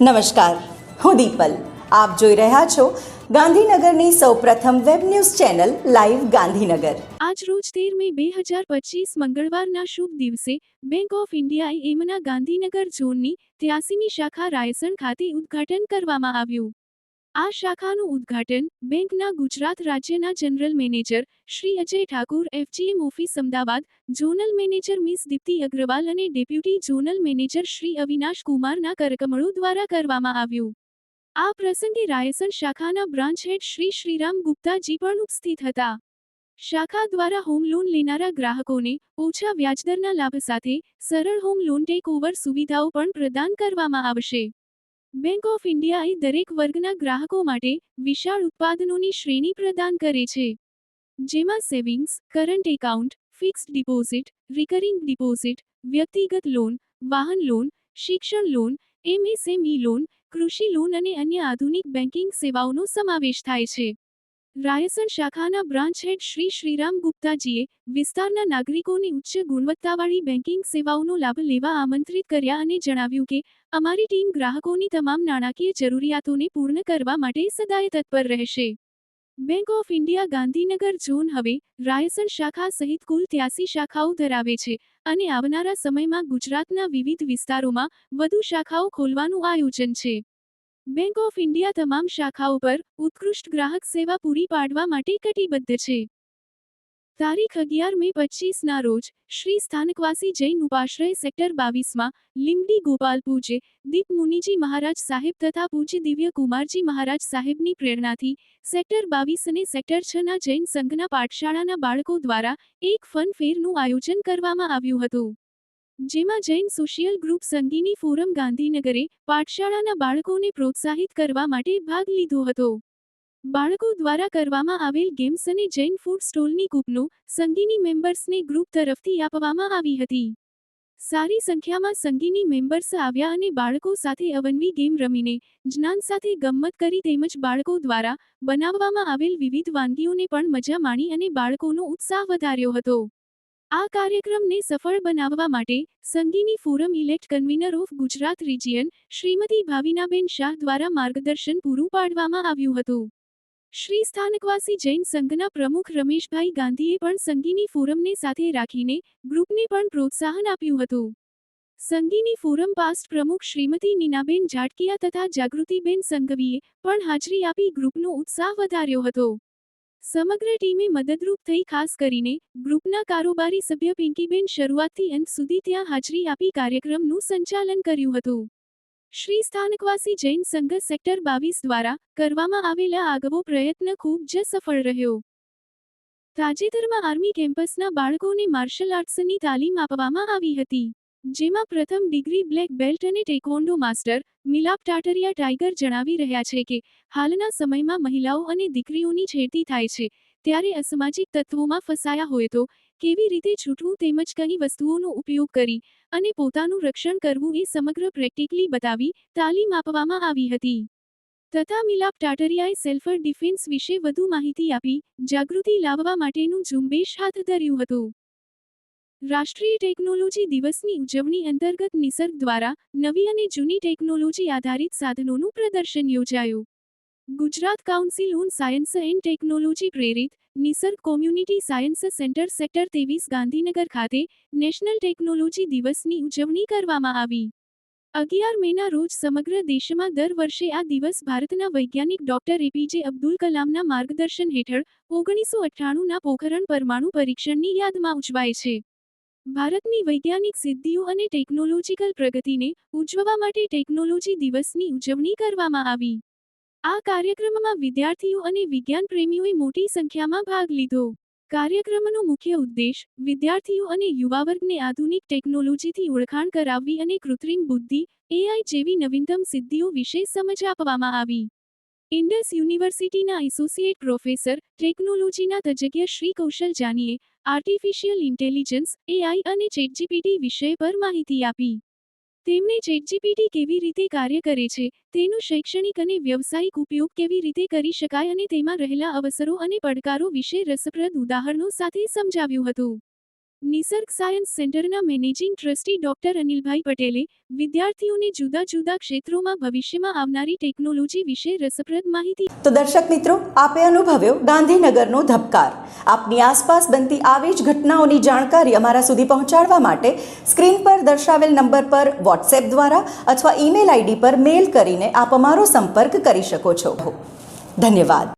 નમસ્કાર, હું દીપલ. આપ જોઈ રહ્યા છો ગાંધીનગરની સૌપ્રથમ web news channel live Gandhinagar. આજ રોજ તેર મે બે હજાર પચીસ મંગળવારના શુભ દિવસે બેંક ઓફ ઇન્ડિયાએ એમના ગાંધીનગર ઝોનની ત્યાસીમી શાખા રાયસણ ખાતે ઉદ્ઘાટન કરવામાં આવ્યું. આ શાખાનું ઉદ્ઘાટન બેંકના ગુજરાત રાજ્યના general manager Shri Ajay Thakur, FGM office Ahmedabad, zonal manager miss Deepti Agrawal અને deputy zonal manager Shri Avinash કુમારના કરકમળો દ્વારા કરવામાં આવ્યું. આ પ્રસંગે રાયસન શાખાના બ્રાન્ચ હેડ શ્રી શ્રીરામ ગુપ્તાજી પણ ઉપસ્થિત હતા. શાખા દ્વારા હોમ લોન લેનારા ગ્રાહકોને ઓછા વ્યાજદરના લાભ સાથે સરળ હોમ લોન ટેક ઓવર સુવિધાઓ પણ પ્રદાન કરવામાં આવશે. બેંક ઓફ ઇન્ડિયાએ દરેક વર્ગના ગ્રાહકો માટે વિશાળ ઉત્પાદનોની શ્રેણી પ્રદાન કરે છે. જેમાં savings, current account, fixed deposit, recurring deposit, વ્યક્તિગત લોન, વાહન લોન, શિક્ષણ લોન, એમએસએમઈ લોન, કૃષિ લોન અને અન્ય આધુનિક બેન્કિંગ સેવાઓનો સમાવેશ થાય છે. રાયસણ શાખાના બ્રાન્ચ હેડ શ્રી શ્રીરામ ગુપ્તાજીએ વિસ્તારના નાગરિકોને ઉચ્ચ ગુણવત્તાવાળી બેન્કિંગ સેવાઓનો લાભ લેવા આમંત્રિત કર્યા અને જણાવ્યું કે, અમારી ટીમ ગ્રાહકોની તમામ નાણાકીય જરૂરિયાતોને પૂર્ણ કરવા માટે સદાય તત્પર રહેશે. Bank of India Gandhinagar zone હવે રાયસણ શાખા સહિત કુલ ત્યાસી શાખાઓ ધરાવે છે અને આવનારા સમયમાં ગુજરાતના વિવિધ વિસ્તારોમાં વધુ શાખાઓ ખોલવાનું આયોજન છે. બેંક ઓફ ઇન્ડિયા તમામ શાખાઓ પર ઉત્કૃષ્ટ ગ્રાહક સેવા પૂરી પાડવા માટે કટિબદ્ધ છે. તારીખ અગિયાર મે પચીસના રોજ શ્રી સ્થાનકવાસી જૈન ઉપાશ્રય સેક્ટર બાવીસમાં લીમડી ગોપાલ પૂજ્ય દીપ મુનિજી મહારાજ સાહેબ તથા પૂજ્ય દિવ્ય કુમારજી મહારાજ સાહેબની પ્રેરણાથી સેક્ટર બાવીસ અને સેક્ટર છના જૈન સંઘના પાઠશાળાના બાળકો દ્વારા એક ફન ફેરનું આયોજન કરવામાં આવ્યું હતું. જેમાં Jain social group Sangini forum ગાંધીનગરે પાઠશાળાના બાળકોને પ્રોત્સાહિત કરવા માટે ભાગ લીધો હતો. બાળકો દ્વારા કરવામાં આવેલ ગેમ્સ અને જૈન ફૂડ સ્ટોલની કૂપનો સંગીની મેમ્બર્સને ગ્રુપ તરફથી આપવામાં આવી હતી. સારી સંખ્યામાં સંગીની મેમ્બર્સ આવ્યા અને બાળકો સાથે અવનવી ગેમ રમીને, જ્ઞાન સાથે ગમ્મત કરી તેમજ બાળકો દ્વારા બનાવવામાં આવેલ વિવિધ વાનગીઓને પણ મજા માણી અને બાળકોનો ઉત્સાહ વધાર્યો હતો. આ કાર્યક્રમને સફળ બનાવવા માટે Sangini forum elect convener of Gujarat region Shrimati Bhavinaben Shah દ્વારા માર્ગદર્શન પૂરું પાડવામાં આવ્યું હતું. શ્રી સ્થાનકવાસી જૈન સંઘના પ્રમુખ રમેશભાઈ ગાંધીએ પણ સંગીની ફોરમને સાથે રાખીને ગ્રુપને પણ પ્રોત્સાહન આપ્યું હતું. સંગીની ફોરમ પાસ્ટ પ્રમુખ શ્રીમતી નીનાબેન જાટકિયા તથા જાગૃતિબેન સંઘવીએ પણ હાજરી આપી ગ્રુપનો ઉત્સાહ વધાર્યો હતો. સમગ્ર ટીમે મદદરૂપ થઈ ખાસ કરીને ગ્રુપના કારોબારી સભ્ય પિંકીબેન શરૂઆતથી અંત સુધી ત્યાં હાજરી આપી કાર્યક્રમનું સંચાલન કર્યું હતું. શ્રી સ્થાનકવાસી જૈન સંઘ સેક્ટર બાવીસ દ્વારા કરવામાં આવેલા આગવો પ્રયત્ન ખૂબ જ સફળ રહ્યો. તાજેતરમાં આર્મી કેમ્પસના બાળકોને માર્શલ આર્ટ્સની તાલીમ આપવામાં આવી હતી. જેમાં પ્રથમ ડિગ્રી બ્લેક બેલ્ટ અને ટેકોન્ડો માસ્ટર મિલાપ ટાટરિયા ટાઈગર જણાવી રહ્યા છે કે, હાલના સમયમાં મહિલાઓ અને દીકરીઓની છેડતી થાય છે, ત્યારે અસામાજિક તત્વોમાં ફસાયા હોય તો, કેવી રીતે છૂટવું તેમજ કઈ વસ્તુઓનો ઉપયોગ કરી અને પોતાનું રક્ષણ કરવું એ સમગ્ર પ્રેક્ટિકલી બતાવી તાલીમ આપવામાં આવી હતી. તથા મિલાપ ટાટરિયાએ સેલ્ફ ડિફેન્સ વિશે વધુ માહિતી આપી, જાગૃતિ લાવવા માટેનું ઝુંબેશ હાથ ધર્યું હતું. રાષ્ટ્રીય ટેકનોલોજી દિવસની ઉજવણી અંતર્ગત નિસર્ગ દ્વારા નવી અને જૂની ટેકનોલોજી આધારિત સાધનોનું પ્રદર્શન યોજાયું. Gujarat council on science and technology પ્રેરિત Nisarg community science centre sector તેવીસ ગાંધીનગર ખાતે નેશનલ ટેકનોલોજી દિવસની ઉજવણી કરવામાં આવી. અગિયાર મેના રોજ સમગ્ર દેશમાં દર વર્ષે આ દિવસ ભારતના વૈજ્ઞાનિક ડોક્ટર એપીજે અબ્દુલ કલામના માર્ગદર્શન હેઠળ ઓગણીસો અઠ્ઠાણુંના પોખરણ પરમાણુ પરીક્ષણની યાદમાં ઉજવાય છે. ભારતની વૈજ્ઞાનિક સિદ્ધિઓ અને ટેકનોલોજીકલ પ્રગતિને ઉજવવા માટે ટેકનોલોજી દિવસની ઉજવણી કરવામાં આવી. આ કાર્યક્રમમાં વિદ્યાર્થીઓ અને વિજ્ઞાન પ્રેમીઓએ મોટી સંખ્યામાં ભાગ લીધો. કાર્યક્રમનો મુખ્ય ઉદ્દેશ વિદ્યાર્થીઓ અને યુવા વર્ગને આધુનિક ટેકનોલોજીથી ઓળખાણ કરાવવી અને કૃત્રિમ બુદ્ધિ, એઆઈ જેવી નવીનતમ સિદ્ધિઓ વિશે સમજ આપવામાં આવી. ઇન્ડસ યુનિવર્સિટીના એસોસિએટ પ્રોફેસર, ટેકનોલોજીના તજજ્ઞ શ્રી કૌશલ જાનીએ આર્ટિફિશિયલ ઇન્ટેલિજન્સ એઆઈ અને ચેટજીપીટી વિષય પર માહિતી આપી. તેમણે ચેટજીપીટી કેવી રીતે કાર્ય કરે છે, તેનો શૈક્ષણિક અને વ્યવસાયિક ઉપયોગ કેવી રીતે કરી શકાય અને તેમાં રહેલા અવસરો અને પડકારો વિશે રસપ્રદ ઉદાહરણો સાથે સમજાવ્યું હતું. નિસર્ગ સાયન્સ સેન્ટરના મેનેજિંગ ટ્રસ્ટી ડોક્ટર અનિલભાઈ પટેલે વિદ્યાર્થીઓને જુદા જુદા ક્ષેત્રોમાં ભવિષ્યમાં આવનારી ટેકનોલોજી વિશે રસપ્રદ માહિતી તો દર્શક મિત્રો, આપે અનુભવ્યો ગાંધીનગરનો ધબકાર. આપની આસપાસ બનતી આવી જ ઘટનાઓની જાણકારી અમારા સુધી પહોંચાડવા માટે સ્ક્રીન પર દર્શાવેલ નંબર પર વોટ્સએપ દ્વારા અથવા ઈમેલ આઈડી પર મેલ કરીને આપ અમારો સંપર્ક કરી શકો છો. ધન્યવાદ.